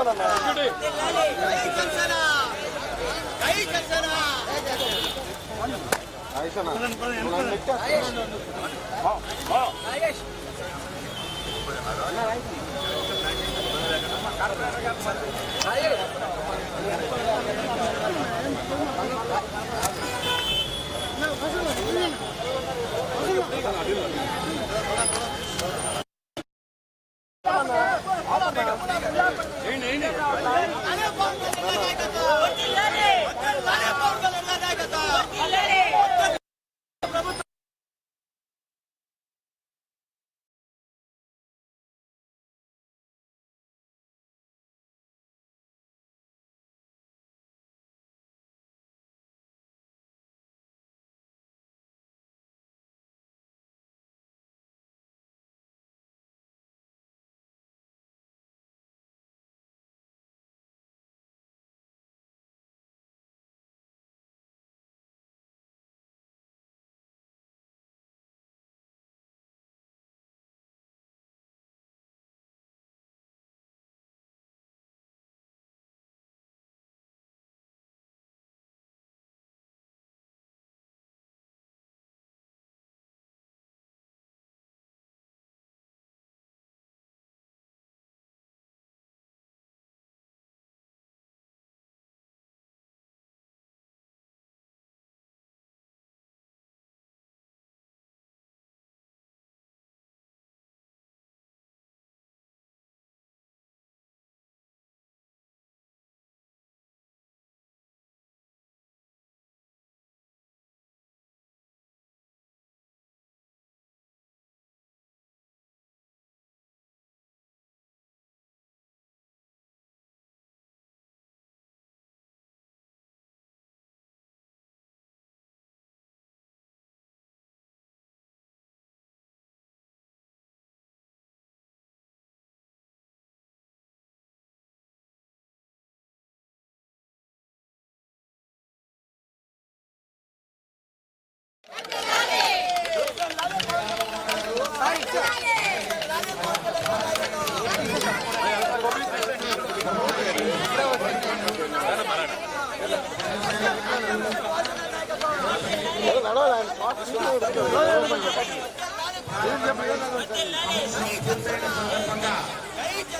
వర్ధిల్లాలి జై జనసేన జై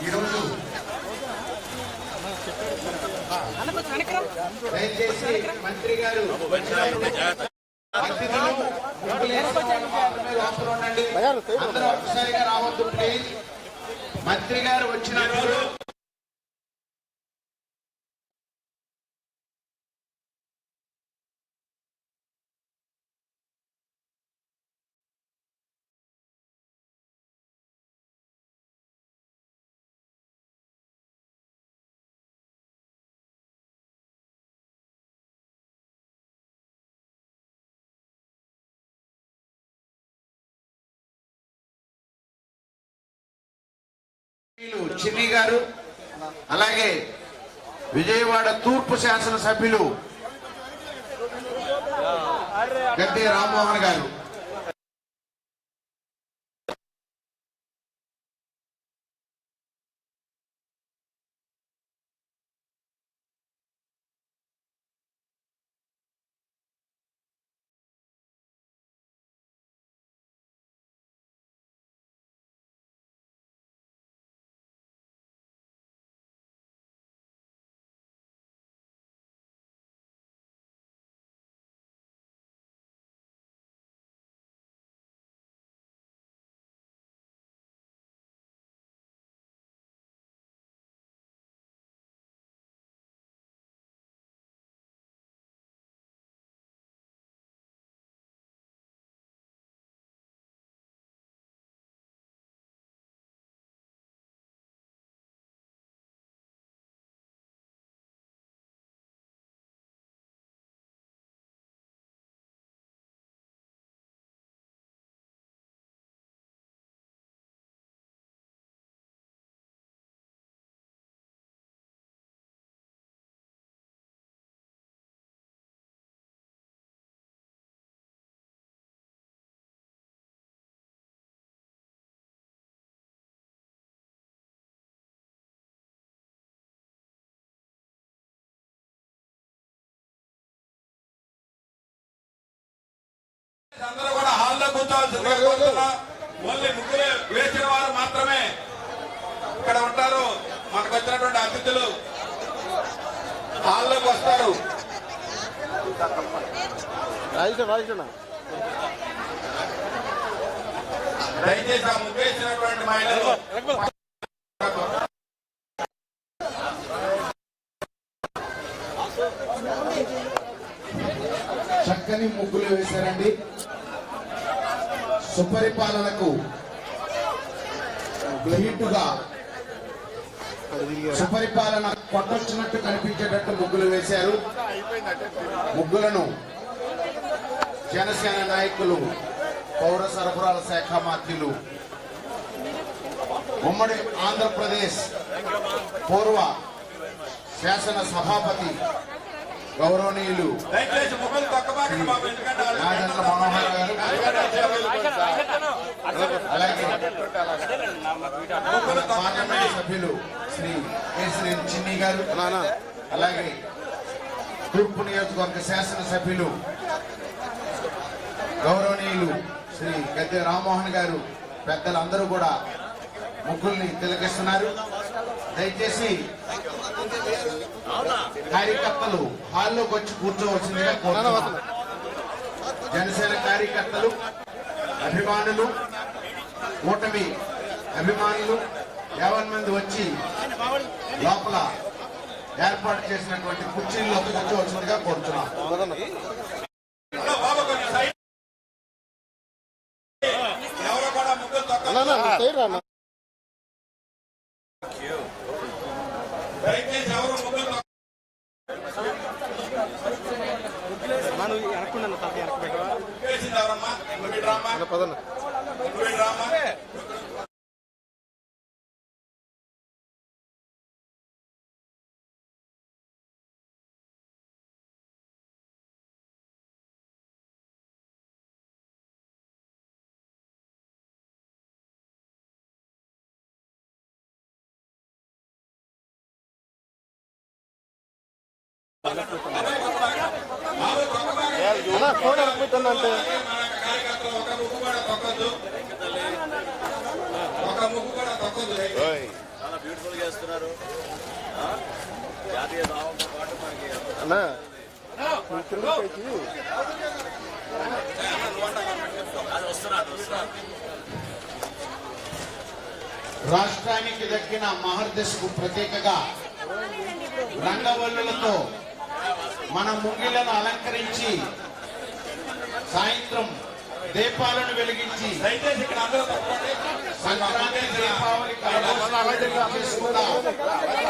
ఈరోజు దయచేసి మంత్రి గారు ఉండండి అందరూ ఒక్కసారిగా రావద్దు మంత్రి గారు వచ్చినప్పుడు చిన్ని గారు అలాగే విజయవాడ తూర్పు శాసనసభ్యులు గద్దె రామ్మోహన్ గారు. అందరూ కూడా హాల్లో కూర్చోవాల్సిందిగా కోరుతున్నా. ఓన్లీ వేసిన వారు మాత్రమే ఇక్కడ ఉంటారు. మనకు వచ్చినటువంటి అతిథులు హాల్లోకి వస్తారు. దయచేసి ఆ ముగ్గు వేసినటువంటి మహిళలు చక్కని ముగ్గులు వేశారండి. సుపరిపాలనకు ధీటుగా సుపరిపాలన కొట్టొచ్చినట్టు కనిపించేటట్టు ముగ్గులు వేశారు. ముగ్గులను జనసేన నాయకులు పౌర సరఫరాల శాఖ మంత్రులు ఉమ్మడి ఆంధ్రప్రదేశ్ పూర్వ శాసన సభాపతి గౌరవనీయులు దయచేసి ముగ్గురు తొక్కబాకండి బాబు ఎందుకంటే వాళ్ళు రాజేంద్ర మనోహర్ గారు అలాగే మన పార్లమెంట్ సభ్యులు శ్రీ కేసరి చిన్ని గారు అలాగే తూర్పు నియోజకవర్గ శాసన సభ్యులు గౌరవనీయులు శ్రీ గద్దె రామ్మోహన్ గారు పెద్దలందరూ కూడా ముగ్గుల్ని తిలకిస్తున్నారు. దయచేసి కార్యకర్తలు హాల్లోకి వచ్చి కూర్చోవలసిందిగా కోరుతున్నాను జనసేన కార్యకర్తలు అభిమానులు కూటమి అభిమానులు యాభై మంది వచ్చి లోపల ఏర్పాటు చేసినటువంటి కుర్చీల్లో కూర్చోవలసిందిగా కోరుతున్నాం. ఎవరు ముగ్గురు తొక్క దయచేసి ఎవరు ముగ్గురు తొక్క వేసింది ఎవరమ్మా నువ్వు ఇటు రామ్మా చాలా బ్యూటిఫుల్ చేస్తున్నారు? జాతీయ భావంతో పాటు మనకి అన్నా. రాష్ట్రానికి దక్కిన మహర్దశకు ప్రత్యేకగా రంగవల్లులతో మన ముంగిలను అలంకరించి సాయంత్రం దీపాలను వెలిగించి దయచేసి ఇక్కడ అందరూ తప్పండి సంక్రాంతి దీపావళి చేసుకుందాం.